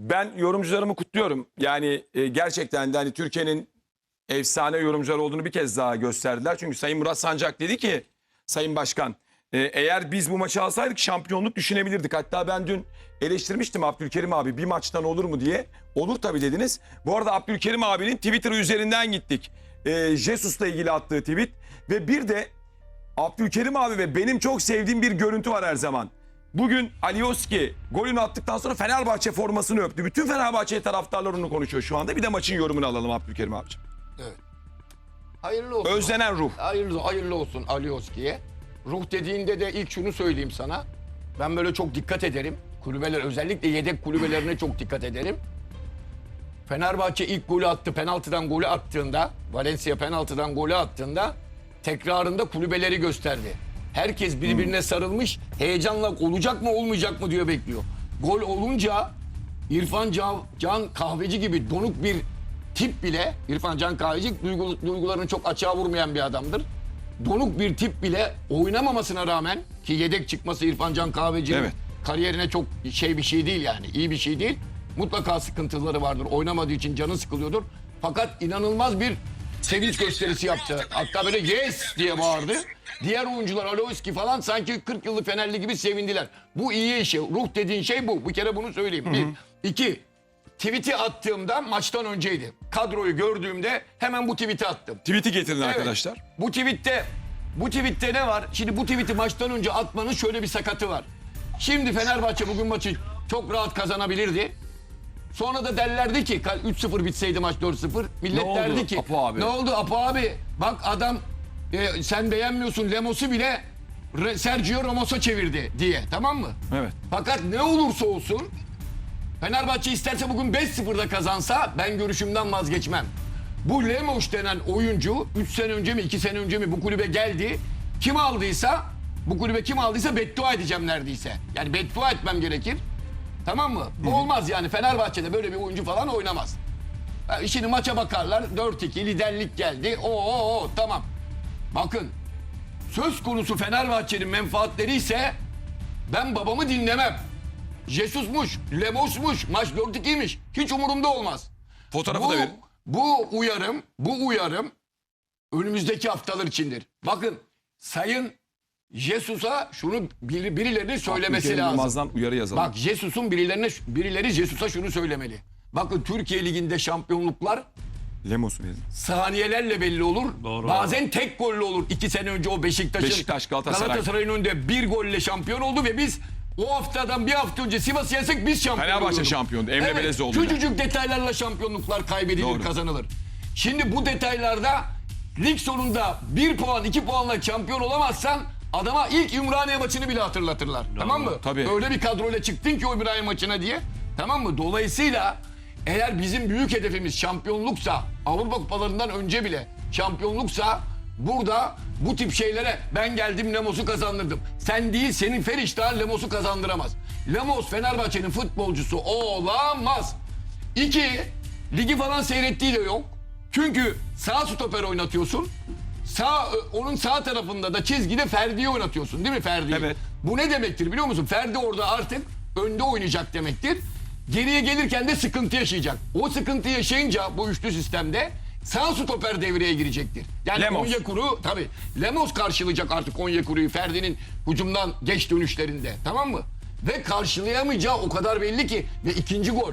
ben yorumcularımı kutluyorum. Yani e, gerçekten de hani Türkiye'nin efsane yorumcular olduğunu bir kez daha gösterdiler. Çünkü Sayın Murat Sancak dedi ki Sayın Başkan e, eğer biz bu maçı alsaydık şampiyonluk düşünebilirdik. Hatta ben dün eleştirmiştim Abdülkerim abi bir maçtan olur mu diye. Olur tabii dediniz. Bu arada Abdülkerim abinin Twitter üzerinden gittik. E, Jesus'la ilgili attığı tweet ve bir de Abdülkerim abi ve benim çok sevdiğim bir görüntü var her zaman. Bugün Alioski golünü attıktan sonra Fenerbahçe formasını öptü. Bütün Fenerbahçe taraftarlar onu konuşuyor şu anda. Bir de maçın yorumunu alalım Abdülkerim abiciğim. Hayırlı olsun. Özlenen ruh. Hayırlı, hayırlı olsun Alioski'ye. Ruh dediğinde de ilk şunu söyleyeyim sana. Ben böyle çok dikkat ederim. Kulübeler özellikle yedek kulübelerine çok dikkat ederim. Fenerbahçe ilk golü attı. Penaltıdan golü attığında, Valencia penaltıdan golü attığında tekrarında kulübeleri gösterdi. Herkes birbirine sarılmış. Heyecanla olacak mı olmayacak mı diyor bekliyor. Gol olunca İrfan Can, Can Kahveci gibi donuk bir tip bile İrfan Can Kahveci duygu- duygularını çok açığa vurmayan bir adamdır. Donuk bir tip bile oynamamasına rağmen ki yedek çıkması İrfan Can Kahveci'nin Evet. kariyerine çok şey bir şey değil yani iyi bir şey değil. Mutlaka sıkıntıları vardır. Oynamadığı için canı sıkılıyordur. Fakat inanılmaz bir sevinç gösterisi yaptı. Hatta böyle yes diye bağırdı. Diğer oyuncular Aloyski falan sanki 40 yıllık Fenerli gibi sevindiler. Bu iyi işi. Ruh dediğin şey bu. Bir kere bunu söyleyeyim. Bir. İki. Tweet'i attığımda maçtan önceydi. Kadroyu gördüğümde hemen bu tweet'i attım. Tweet'i getirin Evet. arkadaşlar. Bu tweette bu tweette ne var? Şimdi bu tweet'i maçtan önce atmanın şöyle bir sakatı var. Şimdi Fenerbahçe bugün maçı çok rahat kazanabilirdi. Sonra da derlerdi ki ka- 3-0 bitseydi maç 4-0. Millet Ne oldu derdi ki Apo abi? ne oldu Apo abi? Bak adam e, sen beğenmiyorsun Lemos'u bile Re- Sergio Ramos'a çevirdi diye tamam mı? Evet. Fakat ne olursa olsun Fenerbahçe isterse bugün 5-0'da kazansa ben görüşümden vazgeçmem. Bu Lemos denen oyuncu 3 sene önce mi 2 sene önce mi bu kulübe geldi. Kim aldıysa bu kulübe kim aldıysa beddua edeceğim neredeyse. Yani beddua etmem gerekir. Tamam mı? Bu olmaz yani Fenerbahçe'de böyle bir oyuncu falan oynamaz. Ha, Şimdi maça bakarlar 4-2 liderlik geldi. Oo, oo, oo, tamam. Bakın söz konusu Fenerbahçe'nin menfaatleri ise ben babamı dinlemem. Jesus'muş, Lemos'muş, maç 4-2'ymiş. Hiç umurumda olmaz. Fotoğrafı Bu, da verin. bu uyarım, bu uyarım önümüzdeki haftalar içindir. Bakın Sayın Jesus'a şunu biri, birilerinin söylemesi Abdülkerim lazım. Yılmaz'dan uyarı yazalım. Bak Jesus'un birilerine birileri Jesus'a şunu söylemeli. Bakın Türkiye Ligi'nde şampiyonluklar Lemos verin. saniyelerle belli olur. Doğru. Bazen tek golle olur. İki sene önce o Beşiktaş'ın Beşiktaş, Galatasaray. Galatasaray'ın önünde bir golle şampiyon oldu ve biz o haftadan bir hafta önce Sivas'ı yensek biz şampiyon Fenerbahçe oluyorduk. şampiyondu, Emre Belezoğlu'yla. Küçücük detaylarla şampiyonluklar kaybedilir, Doğru. kazanılır. Şimdi bu detaylarda lig sonunda bir puan, iki puanla şampiyon olamazsan adama ilk Ümraniye maçını bile hatırlatırlar. Tamam mı? Tabii. Öyle bir kadroyla çıktın ki o Ümraniye maçına diye. Tamam mı? Dolayısıyla eğer bizim büyük hedefimiz şampiyonluksa, Avrupa kupalarından önce bile şampiyonluksa burada bu tip şeylere ben geldim Lemos'u kazandırdım. Sen değil senin Feriştah'ın Lemos'u kazandıramaz. Lemos Fenerbahçe'nin futbolcusu olamaz. İki, ligi falan seyrettiği de yok. Çünkü sağ stoper oynatıyorsun. Sağ onun sağ tarafında da çizgide Ferdi'yi oynatıyorsun değil mi Ferdi'yi? Evet. Bu ne demektir biliyor musun? Ferdi orada artık önde oynayacak demektir. Geriye gelirken de sıkıntı yaşayacak. O sıkıntı yaşayınca bu üçlü sistemde sağ stoper devreye girecektir. Yani Lemos. Onyekuru tabii Lemos karşılayacak artık Onyekuru'yu Ferdi'nin hücumdan geç dönüşlerinde. Tamam mı? Ve karşılayamayacağı o kadar belli ki ve ikinci gol.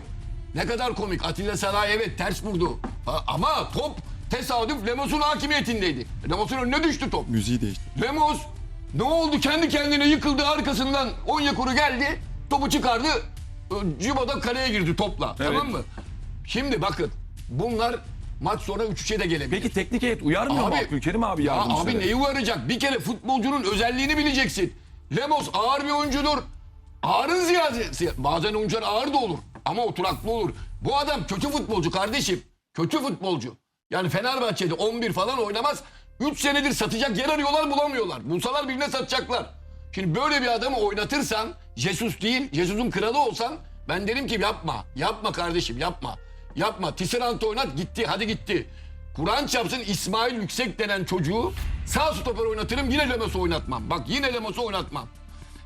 Ne kadar komik. Atilla Saray evet ters vurdu. Ha, Ama top tesadüf Lemos'un hakimiyetindeydi. Lemos'un önüne düştü top. Müziği değiştir. Lemos ne oldu? Kendi kendine yıkıldı arkasından Onyekuru geldi. Topu çıkardı. Cibo'da kaleye girdi topla. Evet. Tamam mı? Şimdi bakın bunlar maç sonra 3-3'e de gelebilir. Peki teknik heyet uyarmıyor mu Abdülkerim abi ya abi neyi uyaracak? Bir kere futbolcunun özelliğini bileceksin. Lemos ağır bir oyuncudur. Ağırın ziyadesi. Bazen oyuncular ağır da olur. Ama oturaklı olur. Bu adam kötü futbolcu kardeşim. Kötü futbolcu. Yani Fenerbahçe'de 11 falan oynamaz. 3 senedir satacak yer arıyorlar bulamıyorlar. Bulsalar birine satacaklar. Şimdi böyle bir adamı oynatırsan Jesus değil, Jesus'un kralı olsan ben derim ki yapma. Yapma kardeşim yapma. Yapma. Tisserant oynat gitti hadi gitti. Kur'an çarpsın İsmail Yüksek denen çocuğu sağ stoper oynatırım yine Lemos'u oynatmam. Bak yine Lemos'u oynatmam.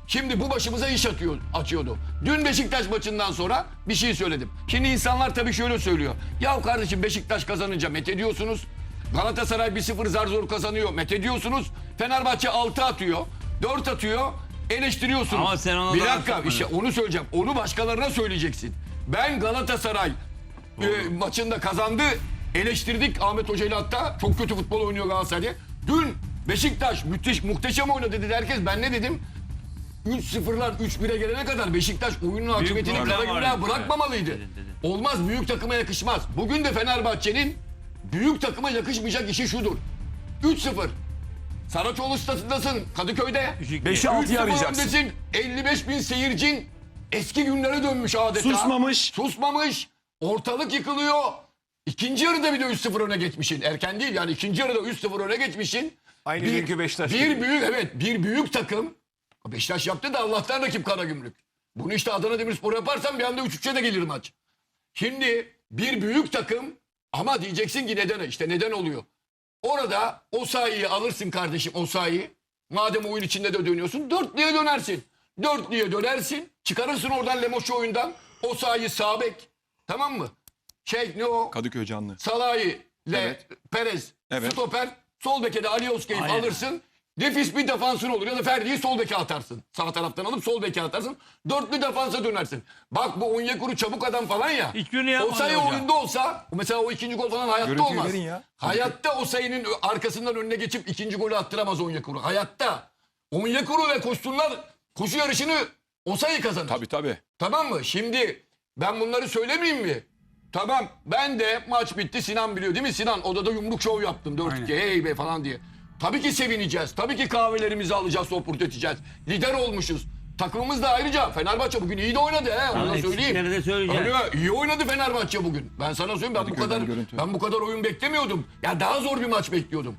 Şimdi bu başımıza iş atıyor, açıyordu. Dün Beşiktaş maçından sonra bir şey söyledim. Şimdi insanlar tabii şöyle söylüyor. Ya kardeşim Beşiktaş kazanınca met ediyorsunuz. Galatasaray 1-0 zar zor kazanıyor. Met ediyorsunuz. Fenerbahçe 6 atıyor. 4 atıyor. Eleştiriyorsunuz. Ama sen ona bir daha dakika işte onu söyleyeceğim. Onu başkalarına söyleyeceksin. Ben Galatasaray e, maçında kazandı. Eleştirdik Ahmet Hoca ile hatta. Çok kötü futbol oynuyor Galatasaray. Dün Beşiktaş müthiş muhteşem oynadı dedi herkes. Ben ne dedim? 3-0'lar 3-1'e gelene kadar Beşiktaş oyunun hakimiyetini problem Karagümrük'e var. bırakmamalıydı. Dedi, dedi. Olmaz büyük takıma yakışmaz. Bugün de Fenerbahçe'nin büyük takıma yakışmayacak işi şudur. 3-0. Saraçoğlu stadındasın Kadıköy'de. 5'e 6'yı 3-0 arayacaksın. öndesin. 55 bin seyircin eski günlere dönmüş adeta. Susmamış. Susmamış. Ortalık yıkılıyor. İkinci yarıda bir de 3-0 öne geçmişin. Erken değil yani ikinci yarıda 3-0 öne geçmişin. Aynı Bir- dünkü Beşiktaş Bir gibi. büyük evet bir büyük takım. Beşiktaş yaptı da Allah'tan rakip Karagümrük. Bunu işte Adana Demirspor yaparsan bir anda 3-3'e de gelir maç. Şimdi bir büyük takım ama diyeceksin ki neden işte neden oluyor? Orada o sayıyı alırsın kardeşim o sayıyı. Madem oyun içinde de dönüyorsun dörtlüye dönersin. Dörtlüye dönersin. Çıkarırsın oradan Lemoş'u oyundan. O sayıyı sağ bek. Tamam mı? Şey ne o? Kadıköy canlı. Salahi ile Evet. Perez Evet. stoper. Sol beke de Ali Özkey'i Aynen. alırsın. Nefis bir defansın olur ya da Ferdi'yi sol beke atarsın. Sağ taraftan alıp sol beke atarsın. Dörtlü defansa dönersin. Bak bu Onyekuru çabuk adam falan ya. Hiçbirini O yapmadı sayı hocam. oyunda olsa mesela o ikinci gol falan hayatta Görüntüyü olmaz. verin ya. Hayatta o sayının arkasından önüne geçip ikinci golü attıramaz Onyekuru. Hayatta. Onyekuru ve koşsunlar koşu yarışını o sayı kazanır. Tabii tabii. Tamam mı? Şimdi ben bunları söylemeyeyim mi? Tamam ben de maç bitti Sinan biliyor değil mi? Sinan odada yumruk şov yaptım 4-2 hey be falan diye. Tabii ki sevineceğiz. Tabii ki kahvelerimizi alacağız, sohbet edeceğiz. Lider olmuşuz. Takımımız da ayrıca Fenerbahçe bugün iyi de oynadı he onu da söyleyeyim. eksikleri de söyleyeceğim. Öyle mi? İyi oynadı Fenerbahçe bugün. Ben sana söyleyeyim ben bu Kadıköy'den kadar görüntü. ben bu kadar oyun beklemiyordum. Ya daha zor bir maç bekliyordum.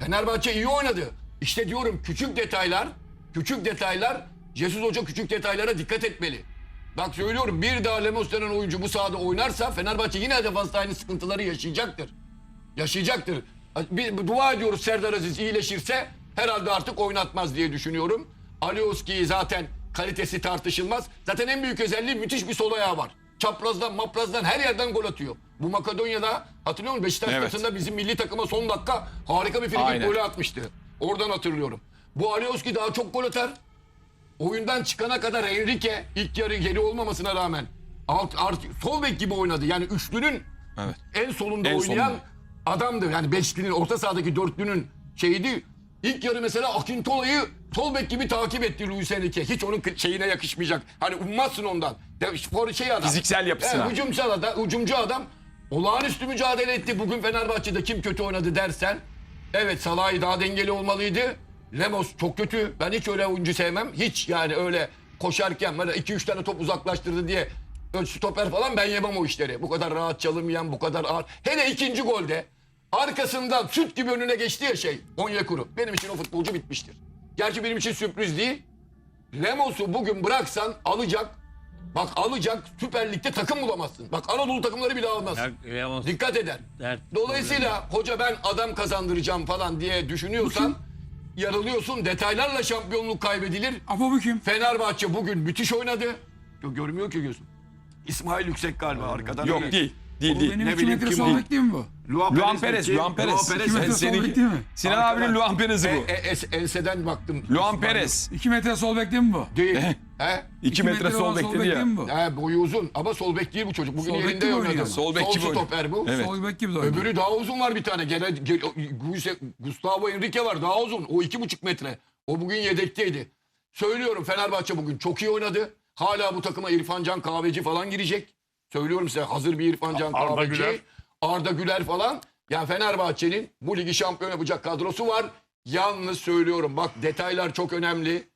Fenerbahçe iyi oynadı. İşte diyorum küçük detaylar, küçük detaylar Jesus Hoca küçük detaylara dikkat etmeli. Bak söylüyorum bir daha Lemos denen oyuncu bu sahada oynarsa Fenerbahçe yine defansta aynı sıkıntıları yaşayacaktır. Yaşayacaktır. Bir, dua ediyoruz Serdar Aziz iyileşirse herhalde artık oynatmaz diye düşünüyorum. Alioski zaten kalitesi tartışılmaz. Zaten en büyük özelliği müthiş bir sol ayağı var. Çaprazdan, maprazdan her yerden gol atıyor. Bu Makedonya'da hatırlıyor musun? Beşiktaş Evet. maçında bizim milli takıma son dakika harika bir frikik Aynen. golü atmıştı. Oradan hatırlıyorum. Bu Alioski daha çok gol atar. Oyundan çıkana kadar Enrique ilk yarı geri olmamasına rağmen alt, art, sol bek gibi oynadı. Yani üçlünün Evet. en solunda En oynayan solunda. Adamdı. Yani beşlinin orta sahadaki dörtlünün şeydi. İlk yarı mesela Akintola'yı sol bek gibi takip etti Luis Enrique. Hiç onun şeyine yakışmayacak. Hani ummazsın ondan. De, spor şey adam. Fiziksel yapısına. Evet, hücumsal adam, hücumcu adam. Olağanüstü mücadele etti. Bugün Fenerbahçe'de kim kötü oynadı dersen. Evet Salah'ı daha dengeli olmalıydı. Lemos çok kötü. Ben hiç öyle oyuncu sevmem. Hiç yani öyle koşarken böyle 2-3 tane top uzaklaştırdı diye stoper falan ben yemem o işleri. Bu kadar rahat çalınmayan, bu kadar ağır. Hele ikinci golde arkasından süt gibi önüne geçti ya şey Onyekuru. Benim için o futbolcu bitmiştir. Gerçi benim için sürpriz değil. Lemos'u bugün bıraksan alacak. Bak alacak Süper Lig'de takım bulamazsın. Bak Anadolu takımları bile almaz. Ramos Dikkat eder. dert- Dolayısıyla hoca ben adam kazandıracağım falan diye düşünüyorsan yarılıyorsun. Detaylarla şampiyonluk kaybedilir. Apo bu kim? Fenerbahçe bugün müthiş oynadı. Yo, görmüyor ki gözüm. İsmail Yüksek galiba arkadan. Yok öyle. değil. Değil değil. benim Ne 2 bileyim metre kim sol değil. değil mi bu? Luan Perez. Luan Perez. Luan İki metre Sen- sol seninki- bek değil mi? Sinan Arkadan. abinin Luan Perez'i E, bu. e, es- enseden baktım. Luan Perez. 2 metre sol bek değil mi bu? Değil. He? 2 metre sol olan bek ya. değil mi bu? He, boyu uzun ama sol bek değil bu çocuk. Bugün Sol bek yerinde gibi oynadı. oynuyor. Sol bek gibi oynuyor. stoper bu. Evet. Sol bek gibi de oynuyor. Öbürü daha uzun var bir tane. Gene, gel- Guise- Gustavo Enrique var daha uzun. O iki buçuk metre. O bugün yedekteydi. Söylüyorum Fenerbahçe bugün çok iyi oynadı. Hala bu takıma İrfan Can Kahveci falan girecek. Söylüyorum size hazır bir İrfan Can Arda Kahveci. Güler. Arda Güler falan. Yani Fenerbahçe'nin bu ligi şampiyon yapacak kadrosu var. Yalnız söylüyorum bak detaylar çok önemli.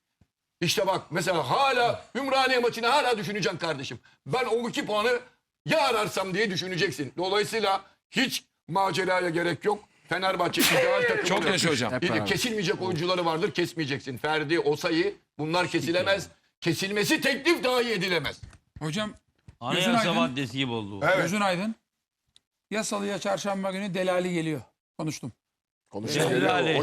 İşte bak mesela hala Ümraniye maçını hala düşüneceksin kardeşim. Ben o iki puanı ya ararsam diye düşüneceksin. Dolayısıyla hiç maceraya gerek yok. Fenerbahçe ideal takım. Çok yaşa hocam. İyi, kesilmeyecek oyuncuları vardır kesmeyeceksin. Ferdi, Osayi bunlar kesilemez. Kesilmesi teklif dahi edilemez. Hocam Anayasa aydın. maddesi gibi oldu. bu. Evet. Gözün aydın. Ya salıya çarşamba günü Delali geliyor. Konuştum. Konuşalım.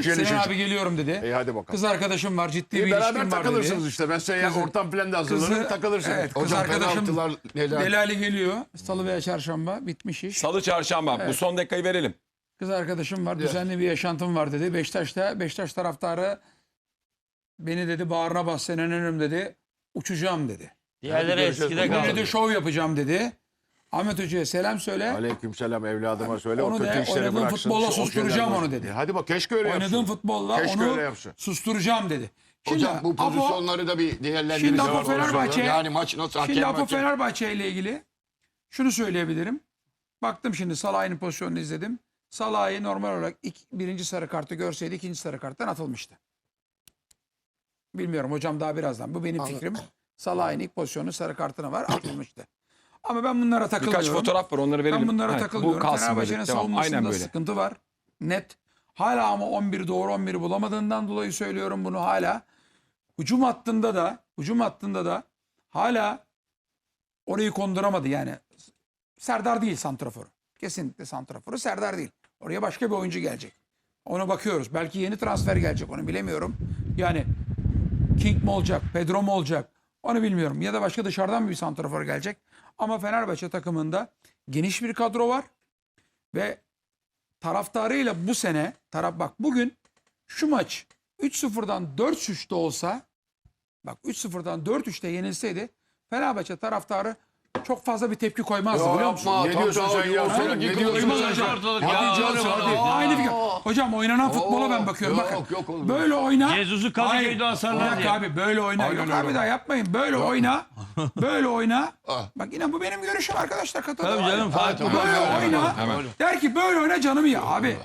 Sinan çocuk. abi geliyorum dedi. İyi hadi bakalım. Kız arkadaşım var ciddi bir beraber ilişkim var takılırsınız dedi. işte. Ben size ya Kızı- ortam planda hazırlarım kızı- takılırsınız. Evet, kız Hocam arkadaşım penaltılar neler? Delali geliyor. Salı veya çarşamba bitmiş iş. Salı çarşamba. Bu son dakikayı verelim. Kız arkadaşım var, düzenli bir yaşantım var dedi. Beşiktaş'ta, Beşiktaş taraftarı beni dedi bağrına bas senin önüm dedi. Uçacağım dedi. Diğerleri görüşürüz. eskide Bugün Bugün kaldı. dedi şov yapacağım dedi. Ahmet Hoca'ya selam söyle. Aleykümselam evladıma söyle Onu o kötü de işleri oynadığım bıraksın. futbolla o susturacağım şeyler onu dedi. Hadi bak keşke öyle yapsın. Oynadığım futbolla Keşke onu yapsın. susturacağım dedi. Şimdi Hocam bu Apo- pozisyonları da bir Şimdi değerlendirirse. Apo Fenerbahçe- Yani maç nasıl hakem Şimdi Apo. Fenerbahçe ile ilgili şunu söyleyebilirim. Baktım şimdi Salah'ın pozisyonunu izledim. Salah'ı normal olarak ilk, birinci sarı kartı görseydi ikinci sarı karttan atılmıştı. Bilmiyorum hocam daha birazdan. Bu benim fikrim. Salah'ın ilk pozisyonu sarı kartına var atılmıştı. Ama ben bunlara takılmıyorum. Birkaç fotoğraf var onları verelim. Ben bunlara Evet, takılıyorum. Bu Fenerbahçe'nin savunmasında Aynen böyle. sıkıntı var. Net. Hala ama 11 doğru 11'i bulamadığından dolayı söylüyorum bunu hala. Hücum hattında da hücum hattında da hala orayı konduramadı yani. Serdar değil santraforu. Kesinlikle santraforu Serdar değil. Oraya başka bir oyuncu gelecek. Ona bakıyoruz. Belki yeni transfer gelecek onu bilemiyorum. Yani King mi olacak, Pedro mu olacak onu bilmiyorum. Ya da başka dışarıdan bir santrafor gelecek. Ama Fenerbahçe takımında geniş bir kadro var. Ve taraftarıyla bu sene taraf bak bugün şu maç 3-0'dan 4-3'te olsa bak 3-0'dan 4-3'te yenilseydi Fenerbahçe taraftarı çok fazla bir tepki koymazdı biliyor musun? Ne diyorsun sen ya? Sen ne diyorsun? Ortalık Hadi canım. Aynı fikir. Hocam oynanan futbola ben bakıyorum. yok, Bakın. yok oğlum. böyle oyna. Jesus'u Kadıköy'de asarlar Bak diye. abi böyle oyna. Yok abi daha yapmayın. Böyle oyna. Böyle oyna. Ah. Bak yine bu benim görüşüm arkadaşlar. Katılın. Tabii canım farklı. tamam. Böyle Hemen, oyna. Der ki böyle oyna canımı ya abi.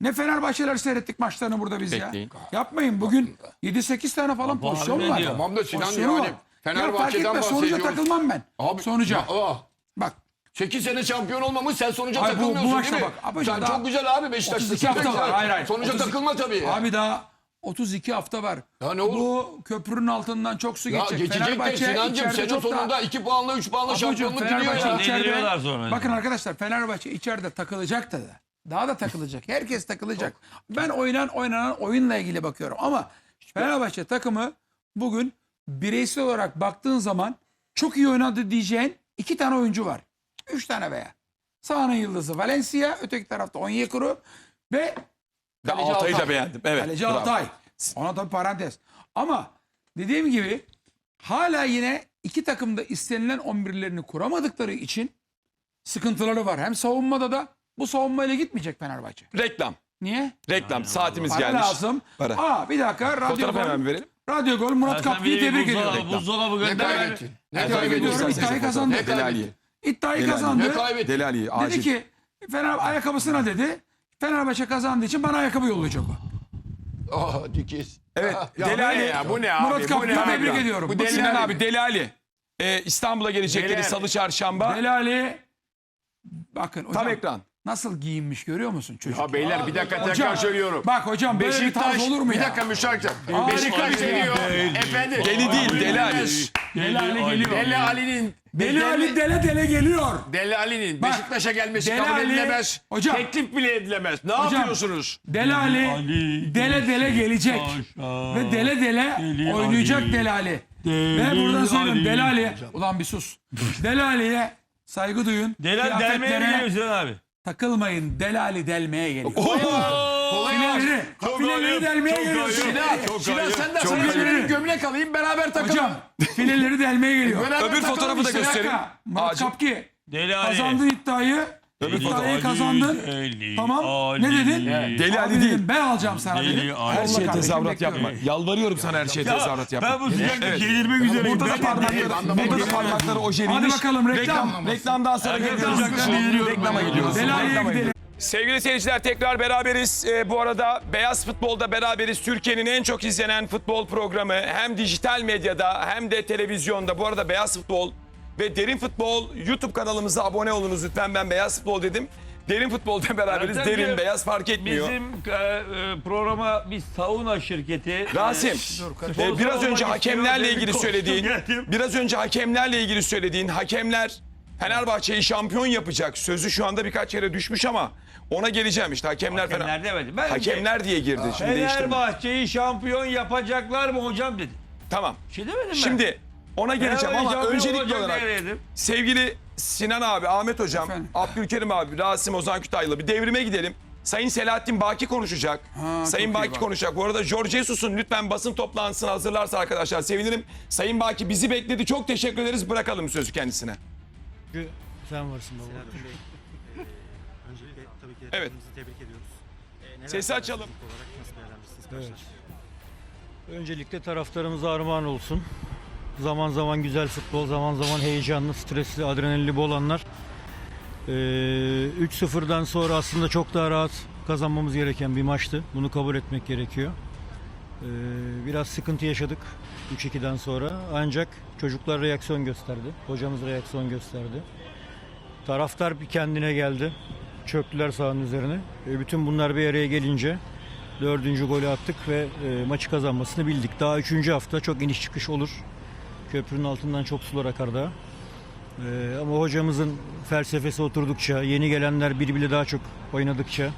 Ne Fenerbahçeler seyrettik maçlarını burada biz Bekleyin. ya. Yapmayın bugün 7-8 tane falan Abi pozisyon ne var. diyor? Tamam da Sinan Pozisyonu yani var. Ya fark Fenerbahçe'den etmez, sonuca bahsediyoruz. takılmam ben. Abi, sonuca. Aa, Bak 8 sene şampiyon olmamış sen sonuca Hayır, bu- bu takılmıyorsun maçta değil mi? bak, Abicim sen daha çok güzel abi Beşiktaş'ta. 32 hafta var. Hayır hayır. Sonuca 32 takılma tabii. Abi daha 32 hafta var. Ya ne olur? Bu köprünün altından çok su ya geçecek. geçecek de Fenerbahçe içeride sene çok sonunda 2 puanla 3 puanla Ablacığım, şampiyonluk gidiyor Fenerbahçe ya. içeride. Deliriyorlar sonra. Bakın arkadaşlar Fenerbahçe içeride takılacak da. Daha da takılacak. Herkes takılacak. Ben oynan oynanan oyunla ilgili bakıyorum. Ama Fenerbahçe takımı bugün bireysel olarak baktığın zaman çok iyi oynadı diyeceğin iki tane oyuncu var. Üç tane veya. Sağının yıldızı Valencia, öteki tarafta Onyekuru ve Kaleci Altay'ı da beğendim. Evet. Kaleci bravo. Altay. Ona tabii parantez. Ama dediğim gibi hala yine iki takımda istenilen 11'lerini kuramadıkları için sıkıntıları var. Hem savunmada da bu savunmayla gitmeyecek Fenerbahçe. Reklam. Niye? Reklam. Saatimiz Para gelmiş. lazım. Para. Aa bir dakika radyo Fotoğrafı hemen verelim. Radyo gol Murat Sen Kapki'yi bir tebrik buzdolabı- ediyorum. Buzdolabı Ne gönder. kaybettin? Ne Tebrik kaybettin? ediyorum. sen İddiayı kazandı. Ne kaybettin? İddiayı Delali. kazandı. Ne kaybettin? Delali'yi acil. Dedi ki Fener ayakkabısına dedi. Fenerbahçe kazandığı için bana ayakkabı yollayacak o. Aa dikiz. Evet. Ya bu ne Delali. ya? Bu ne abi? Murat Bu ne abi? tebrik ediyorum. Bu Sinan Sinan abi Delali. Ee, İstanbul'a gelecekleri Delali. salı çarşamba. Delali bakın hocam Tam ekran. Nasıl giyinmiş görüyor musun çocuk? Ya beyler bir dakika tekrar Hocam, söylüyorum. Bak hocam böyle bir tarz olur mu bir ya? dakika müsaade. Harika Beşiktaş bir şey. geliyor. Efendim. Deli değil Delali. Deli Ali geliyor. Deli Ali'nin Deli Ali dele dele geliyor. Deli Ali'nin Bak, Beşiktaş'a gelmesi Deli kabul Ali- edilemez. Hocam. Teklif bile edilemez. Ne Hocam. yapıyorsunuz? Deli Ali Ali dele dele gelecek. Ve dele dele Deli oynayacak Ali. Deli Ali. Deli Ve buradan söylüyorum Ali. Deli Ali. Ulan bir sus. Deli Ali'ye saygı duyun. Delal delmeye Kıyafetlere geliyor Sinan abi. Takılmayın. Deli Ali delmeye geliyor. Fileleri, fileleri delmeye geliyor. Sinan, Sinan sen de Çok sana ayıp. bir gömlek alayım beraber takalım. Hocam fileleri delmeye geliyor. Beraber Öbür takalım fotoğrafı da işte. Bir göstereyim. dakika. Murat Acil. Kapki Deli Ali. kazandın iddiayı. Öbür fotoğraf. kazandın. Deli Tamam. Ali. Ne dedin? Deli Abi Ali dedim, değil. Ben alacağım sana Deli dedim. Ali. Her Allah şeye kardeşim, tezahürat bekliyorum. yapma. Yalvarıyorum sana her şeye tezahürat yapma. Ben bu sıcakta Evet. delirmek üzereyim. Burada da Ben- parmakları, burada da parmakları ojeliymiş. Hadi bakalım, reklam. Reklamdan sonra Reklam. geliyoruz. Reklam. Reklama gidiyoruz. Deli Ali'ye Reklama gidelim. Sevgili seyirciler tekrar beraberiz. Ee, bu arada Beyaz Futbol'da beraberiz. Türkiye'nin en çok izlenen futbol programı hem dijital medyada hem de televizyonda. Bu arada Beyaz Futbol ve Derin Futbol YouTube kanalımıza abone olunuz lütfen. Ben Beyaz Futbol dedim. Derin Futbol'da beraberiz. Ertem'ciğim, Derin, beyaz fark etmiyor. Bizim e, e, programa bir sauna şirketi. Rasim, e, e, sponsor biraz önce hakemlerle ilgili söylediğin, geldim. biraz önce hakemlerle ilgili söylediğin hakemler Fenerbahçe'yi şampiyon yapacak sözü şu anda birkaç yere düşmüş ama ona geleceğim işte hakemler falan. Hakemler demedi. Ben Hakemler diye girdi şimdi değiştirme. Fenerbahçe'yi şampiyon yapacaklar mı hocam dedi. Tamam. Şey demedim ben. Şimdi ona geleceğim ama öncelikli olarak sevgili Sinan abi, Ahmet hocam, Efendim? Abdülkerim abi, Rasim Ozan Kütahyalı bir devrime gidelim. Sayın Selahattin Baki konuşacak. Ha, Sayın Baki bak. konuşacak. Bu arada George Jesus'un lütfen basın toplantısını hazırlarsa arkadaşlar sevinirim. Sayın Baki bizi bekledi. Çok teşekkür ederiz. Bırakalım sözü kendisine. Sen varsın baba. Selahattin Bey, e, öncelikle tabii ki Evet. tebrik ediyoruz. E, neler Sesi açalım. olarak nasıl değerlendirirsiniz Evet. Öncelikle taraftarımıza armağan olsun. Zaman zaman güzel futbol, zaman zaman heyecanlı, stresli, adrenalinli bol anlar. Ee, 3-0'dan sonra aslında çok daha rahat kazanmamız gereken bir maçtı. Bunu kabul etmek gerekiyor. Ee, biraz sıkıntı yaşadık 3-2'den sonra. Ancak çocuklar reaksiyon gösterdi. Hocamız reaksiyon gösterdi. Taraftar bir kendine geldi. Çöktüler sahanın üzerine. E, bütün bunlar bir araya gelince Dördüncü golü attık ve e, maçı kazanmasını bildik. Daha üçüncü hafta çok iniş çıkış olur. Köprünün altından çok sular akar daha. E, ama hocamızın felsefesi oturdukça, yeni gelenler birbiriyle daha çok oynadıkça,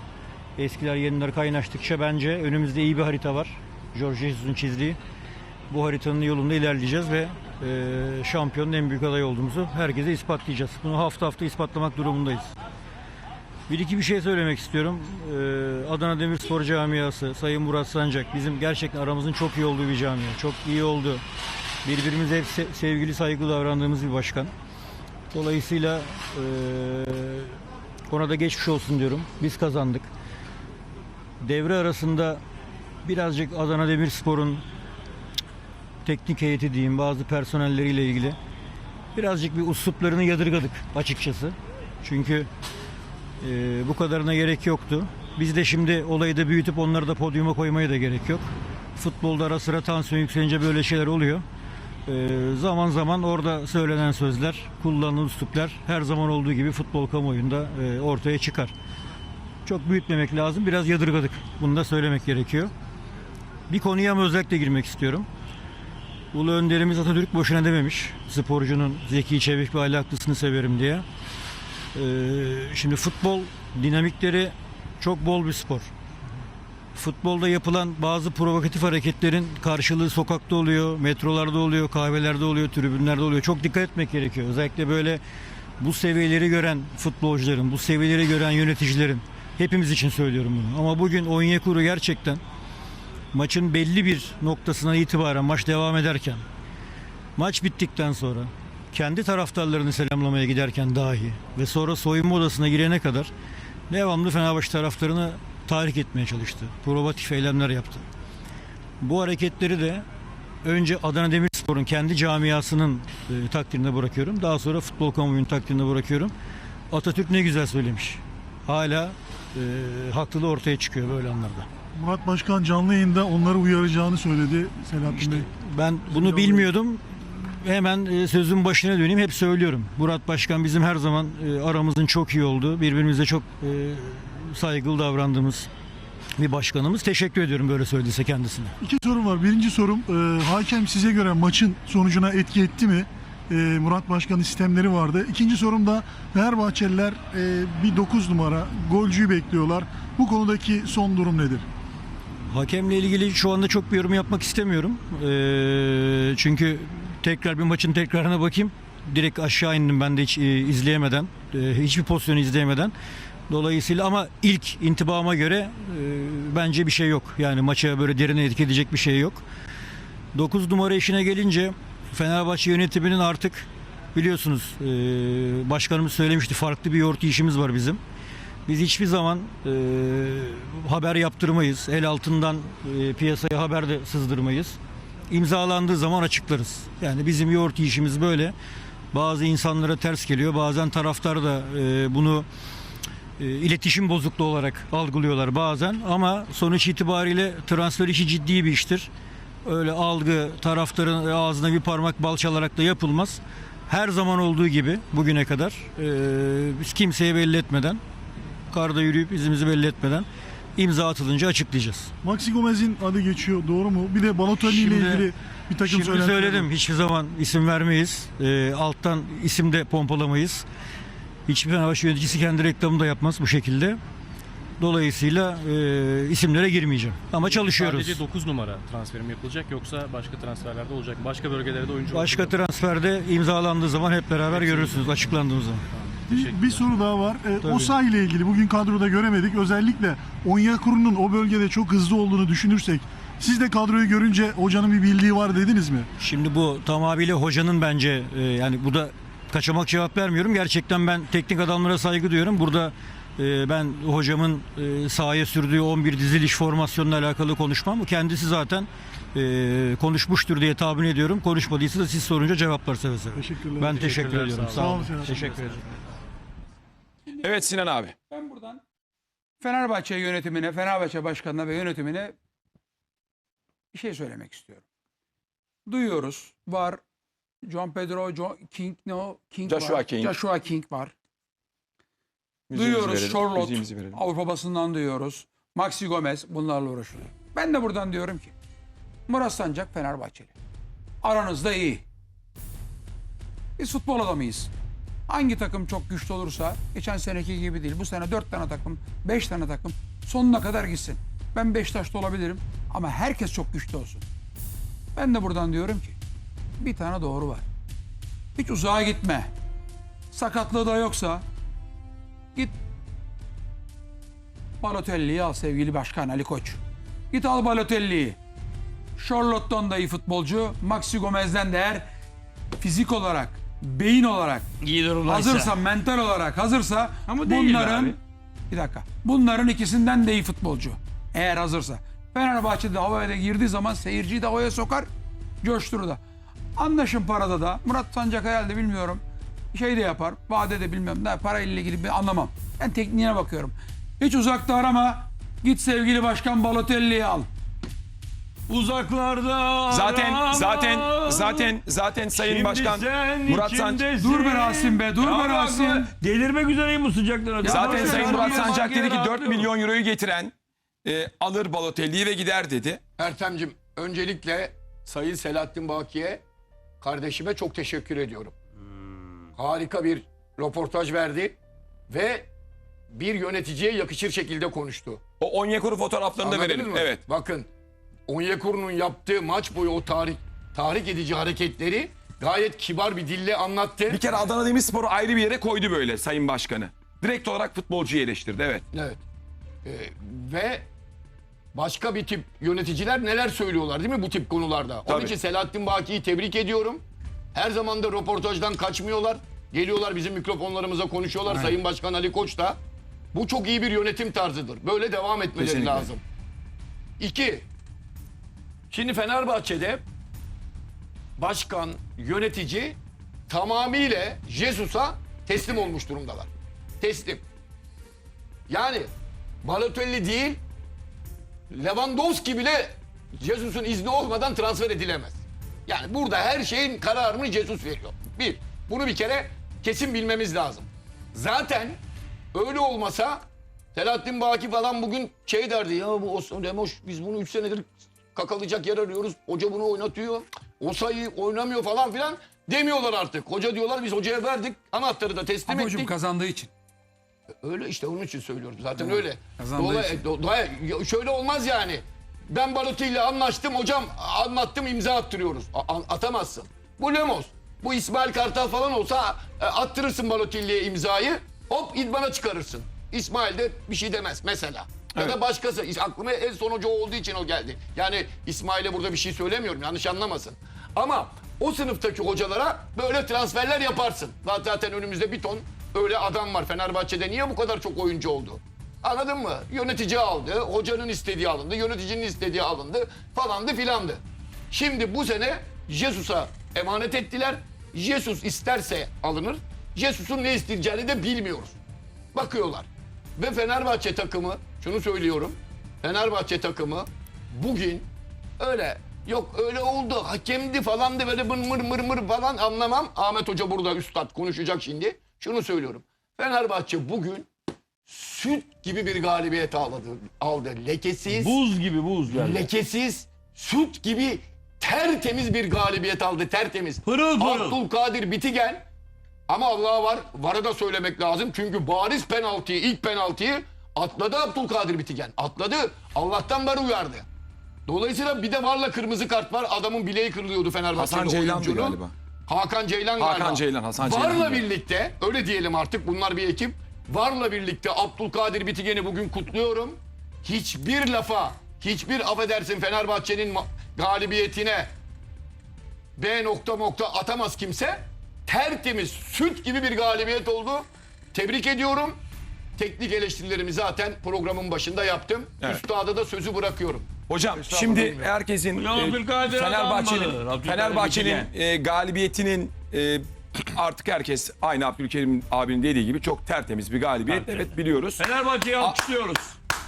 eskiler yeniler kaynaştıkça bence önümüzde iyi bir harita var. George Jesus'un çizdiği. Bu haritanın yolunda ilerleyeceğiz ve e, şampiyonun en büyük adayı olduğumuzu herkese ispatlayacağız. Bunu hafta hafta ispatlamak durumundayız. Bir iki bir şey söylemek istiyorum. Ee, Adana Demirspor camiası, Sayın Murat Sancak bizim gerçekten aramızın çok iyi olduğu bir camia. Çok iyi oldu. Birbirimize hep se- sevgili, saygılı davrandığımız bir başkan. Dolayısıyla eee ona da geçmiş olsun diyorum. Biz kazandık. Devre arasında birazcık Adana Demirspor'un teknik heyeti diyeyim bazı personelleriyle ilgili birazcık bir usluplarını yadırgadık açıkçası. Çünkü ee, bu kadarına gerek yoktu. Biz de şimdi olayı da büyütüp onları da podyuma koymaya da gerek yok. Futbolda ara sıra tansiyon yükselince böyle şeyler oluyor. Ee, zaman zaman orada söylenen sözler, kullanılan üsluplar her zaman olduğu gibi futbol kamuoyunda e, ortaya çıkar. Çok büyütmemek lazım. Biraz yadırgadık. Bunu da söylemek gerekiyor. Bir konuya ama özellikle girmek istiyorum. Ulu önderimiz Atatürk boşuna dememiş. Sporcunun zeki, çevik ve ahlaklısını severim diye. Ee, şimdi futbol dinamikleri çok bol bir spor. Futbolda yapılan bazı provokatif hareketlerin karşılığı sokakta oluyor, metrolarda oluyor, kahvelerde oluyor, tribünlerde oluyor. Çok dikkat etmek gerekiyor. Özellikle böyle bu seviyeleri gören futbolcuların, bu seviyeleri gören yöneticilerin hepimiz için söylüyorum bunu. Ama bugün Onyekuru gerçekten maçın belli bir noktasına itibaren maç devam ederken maç bittikten sonra kendi taraftarlarını selamlamaya giderken dahi ve sonra soyunma odasına girene kadar devamlı Fenerbahçe taraftarını tahrik etmeye çalıştı. Provokatif eylemler yaptı. Bu hareketleri de önce Adana Demirspor'un kendi camiasının e, takdirine bırakıyorum. Daha sonra futbol kamuoyunun takdirine bırakıyorum. Atatürk ne güzel söylemiş. Hala e, haklılığı ortaya çıkıyor böyle anlarda. Murat Başkan canlı yayında onları uyaracağını söyledi Selahattin Bey. Ben bunu bilmiyordum. Hemen e, sözün başına döneyim. Hep söylüyorum. Murat Başkan bizim her zaman e, aramızın çok iyi olduğu, birbirimize çok e, saygılı davrandığımız bir başkanımız. Teşekkür ediyorum böyle söylediyse kendisine. İki sorum var. Birinci sorum e, hakem size göre maçın sonucuna etki etti mi? E, Murat Başkan'ın sistemleri vardı. İkinci sorum da Fenerbahçeliler e, bir 9 numara golcüyü bekliyorlar. Bu konudaki son durum nedir? Hakemle ilgili şu anda çok bir yorum yapmak istemiyorum. E, çünkü tekrar bir maçın tekrarına bakayım. Direkt aşağı indim ben de hiç e, izleyemeden. e, hiçbir pozisyonu izleyemeden. Dolayısıyla ama ilk intibama göre e, bence bir şey yok. Yani maça böyle derine etki edecek bir şey yok. 9 numara işine gelince Fenerbahçe yönetiminin artık biliyorsunuz e, başkanımız söylemişti farklı bir yoğurt işimiz var bizim. Biz hiçbir zaman e, haber yaptırmayız. El altından e, piyasaya haber de sızdırmayız. İmzalandığı zaman açıklarız. Yani bizim yoğurt işimiz böyle. Bazı insanlara ters geliyor. Bazen taraftar da e, bunu iletişim bozukluğu olarak algılıyorlar bazen ama sonuç itibariyle transfer işi ciddi bir iştir. Öyle algı taraftarın ağzına bir parmak bal çalarak da yapılmaz. Her zaman olduğu gibi bugüne kadar e, biz kimseye belli etmeden karda yürüyüp izimizi belli etmeden imza atılınca açıklayacağız. Maxi Gomez'in adı geçiyor doğru mu? Bir de Balotelli ile ilgili bir takım Şimdi var. söyledim hiçbir zaman isim vermeyiz. Alttan isim de pompalamayız. Hiçbir Fenerbahçe yöneticisi kendi reklamını da yapmaz bu şekilde. Dolayısıyla e, isimlere girmeyeceğim. Ama çalışıyoruz. Sadece 9 numara transferim yapılacak yoksa başka transferlerde olacak mı? Başka bölgelerde oyuncu Başka olacak mı? transferde imzalandığı zaman hep beraber görürsünüz açıklandığı zaman. Bir, bir soru daha var. Ee, Tabii. Osayi ile ilgili bugün kadroda göremedik. Özellikle Onyekuru'nun o bölgede çok hızlı olduğunu düşünürsek siz de kadroyu görünce hocanın bir bildiği var dediniz mi? Şimdi bu tamamıyla hocanın bence e, yani bu da kaçamak cevap vermiyorum. Gerçekten ben teknik adamlara saygı duyuyorum. Burada e, ben hocamın e, sahaya sürdüğü 11 diziliş formasyonla alakalı konuşmam. Kendisi zaten e, konuşmuştur diye tahmin ediyorum. Konuşmadıysa da siz sorunca cevaplar seve seve. Teşekkürler. Ben teşekkür ediyorum. sağ Sağ olun. olun. Sağ olun. Teşekkür ederim. Evet Sinan abi. Ben buradan Fenerbahçe yönetimine, Fenerbahçe başkanına ve yönetimine bir şey söylemek istiyorum. Duyuyoruz. Var John Pedro, John King, no, King Joshua var. King. Joshua King var. Müziğimizi duyuyoruz verelim, Charlotte, müziğimizi verelim. Avrupa basından duyuyoruz. Maxi Gomez bunlarla uğraşıyor. Ben de buradan diyorum ki Murat Sancak Fenerbahçeli. Aranızda iyi. Biz futbol adamıyız. Hangi takım çok güçlü olursa geçen seneki gibi değil. Bu sene 4 tane takım, 5 tane takım sonuna kadar gitsin. Ben Beşiktaş'ta olabilirim ama herkes çok güçlü olsun. Ben de buradan diyorum ki bir tane doğru var. Hiç uzağa gitme. Sakatlığı da yoksa git Balotelli'yi al sevgili başkan Ali Koç. Git al Balotelli'yi. Charlotte'dan da iyi futbolcu. Maxi Gomez'den de eğer fizik olarak, beyin olarak İyi durumdaysa. hazırsa, mental olarak hazırsa Ama değil bunların abi. bir dakika. Bunların ikisinden de iyi futbolcu. Eğer hazırsa. Fenerbahçe'de havaya girdiği zaman seyirciyi de havaya sokar, coşturur da. Anlaşın parada da. Murat Sancak herhalde bilmiyorum. Şey de yapar. Vade de bilmem ne. Parayla ilgili bir anlamam. Ben tekniğine bakıyorum. Hiç uzakta arama. Git sevgili başkan Balotelli'yi al. Uzaklarda Zaten arama. zaten zaten zaten Sayın Şimdi Başkan sen Murat San içimdesin. Dur be Rasim be, dur be bak Rasim. Delirmek üzereyim bu sıcaktan. zaten Sayın Murat Sancak dedi ki 4 rahatlıyor. milyon euroyu getiren e, alır Balotelli'yi ve gider dedi. Ertem'cim öncelikle Sayın Selahattin Baki'ye kardeşime çok teşekkür ediyorum. Harika bir röportaj verdi ve bir yöneticiye yakışır şekilde konuştu. O Onyekuru fotoğraflarını da Anladınız verelim. mı? Evet. Bakın Onyekuru'nun yaptığı maç boyu o tahrik, tahrik edici hareketleri gayet kibar bir dille anlattı. Bir kere Adana Demirspor'u ayrı bir yere koydu böyle Sayın Başkanı. Direkt olarak futbolcuyu eleştirdi evet. Evet. Ee, ve başka bir tip yöneticiler neler söylüyorlar değil mi bu tip konularda? Onun Tabii. için Selahattin Baki'yi tebrik ediyorum. Her zaman da röportajdan kaçmıyorlar. Geliyorlar bizim mikrofonlarımıza konuşuyorlar. Sayın Başkan Ali Koç da. Bu çok iyi bir yönetim tarzıdır. Böyle devam etmeleri Kesinlikle. lazım. İki. Şimdi Fenerbahçe'de başkan, yönetici tamamıyla Jesus'a teslim olmuş durumdalar. Teslim. Yani Balotelli değil Lewandowski bile Jesus'un izni olmadan transfer edilemez. Yani burada her şeyin kararını Jesus veriyor. Bir, bunu bir kere kesin bilmemiz lazım. Zaten öyle olmasa Selahattin Baki falan bugün şey derdi ya bu Osman Demoş biz bunu 3 senedir kakalayacak yer arıyoruz. Hoca bunu oynatıyor. O sayı oynamıyor falan filan demiyorlar artık. Hoca diyorlar biz hocaya verdik anahtarı da teslim Ama hocam ettik. kazandığı için. Öyle işte onun için söylüyorum. Zaten öyle. kazandığı Dolayı- için. do- dolayı- ya şöyle olmaz yani. Ben Balotelli ile anlaştım hocam anlattım imza attırıyoruz. A- atamazsın. Bu Lemos. Bu İsmail Kartal falan olsa e, attırırsın Balotelli'ye imzayı. Hop idmana çıkarırsın. İsmail de bir şey demez mesela. Ya da başkası. Aklıma en son hoca olduğu için o geldi. Yani İsmail'e burada bir şey söylemiyorum. Yanlış anlamasın. Ama o sınıftaki hocalara böyle transferler yaparsın. Zaten önümüzde bir ton öyle adam var Fenerbahçe'de. Niye bu kadar çok oyuncu oldu? Anladın mı? Yönetici aldı, hocanın istediği alındı, yöneticinin istediği alındı falandı filandı. Şimdi bu sene Jesus'a emanet ettiler. Jesus isterse alınır. Jesus'un ne isteyeceğini de bilmiyoruz. Bakıyorlar. Ve Fenerbahçe takımı, şunu söylüyorum. Fenerbahçe takımı bugün öyle yok öyle oldu hakemdi falan da böyle mır mır mır mır falan anlamam. Ahmet Hoca burada üstad konuşacak şimdi. Şunu söylüyorum. Fenerbahçe bugün süt gibi bir galibiyet aldı. aldı. Lekesiz, Buz gibi buz yani. lekesiz, süt gibi tertemiz bir galibiyet aldı. Tertemiz. Pırıl pırıl. Abdülkadir Bitigen ama Allah'a var. Varı da söylemek lazım. Çünkü bariz penaltıyı, ilk penaltıyı atladı Abdülkadir Bitigen. Atladı. Allah'tan var uyardı. Dolayısıyla bir de varla kırmızı kart var. Adamın bileği kırılıyordu Fenerbahçe'de Hasan Ceylan'dı oyuncunun. galiba. Hakan Ceylan Hakan galiba. Ceylan, Hasan Varla Ceylan. birlikte öyle diyelim artık bunlar bir ekip. Varla birlikte Abdülkadir Bitigen'i bugün kutluyorum. Hiçbir lafa, hiçbir affedersin Fenerbahçe'nin galibiyetine B nokta nokta atamaz kimse. Tertemiz, süt gibi bir galibiyet oldu. Tebrik ediyorum. Teknik eleştirilerimi zaten programın başında yaptım. Evet. Üstada da sözü bırakıyorum. Hocam şimdi herkesin Hocam e, Abdülkadir Fenerbahçe'nin. Abdülkadir Fenerbahçe'nin e, galibiyetinin e, artık herkes aynı Abdülkerim abinin dediği gibi çok tertemiz bir galibiyet. Evet biliyoruz. Fenerbahçe'yi alkışlıyoruz.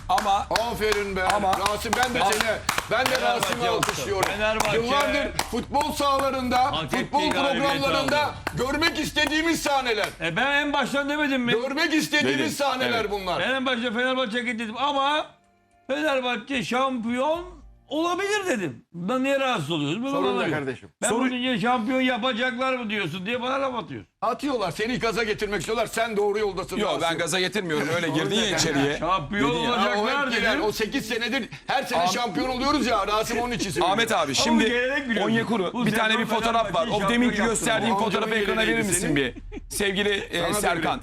Ama Aferin be. Ama- Rasim ben de seni ben de Rasim'i alkışlıyorum. Fenerbahçe- Yıllardır futbol sahalarında, Hak ettiği futbol galibiyeti programlarında aldı. görmek istediğimiz sahneler. E ben en baştan demedim mi? Görmek istediğimiz Dedin, sahneler evet. bunlar. Ben en başta Fenerbahçe'ye dedim ama Fenerbahçe şampiyon olabilir dedim. Bundan niye rahatsız oluyorsun? Sorun ne kardeşim? Ben Sorun- bunu niye şampiyon yapacaklar mı diyorsun diye bana laf atıyorsun. Atıyorlar. Seni gaza getirmek istiyorlar. Sen doğru yoldasın. yok ben gaza getirmiyorum. Öyle girdin ya içeriye. Şampiyon Dedin ya. Olacaklar dedim. O 8 senedir her sene şampiyon oluyoruz ya. Rasim onun için söylüyor. Ahmet abi bu şimdi gelenek biliyorsun. Onyekuru Bu bir tane bir fotoğraf var. Fenerbahçe'yi O deminki şampiyon gösterdiğin yaptı. Fotoğrafı amcamın ekrana verir geleneğiydi misin bir? Sevgili e, Serkan.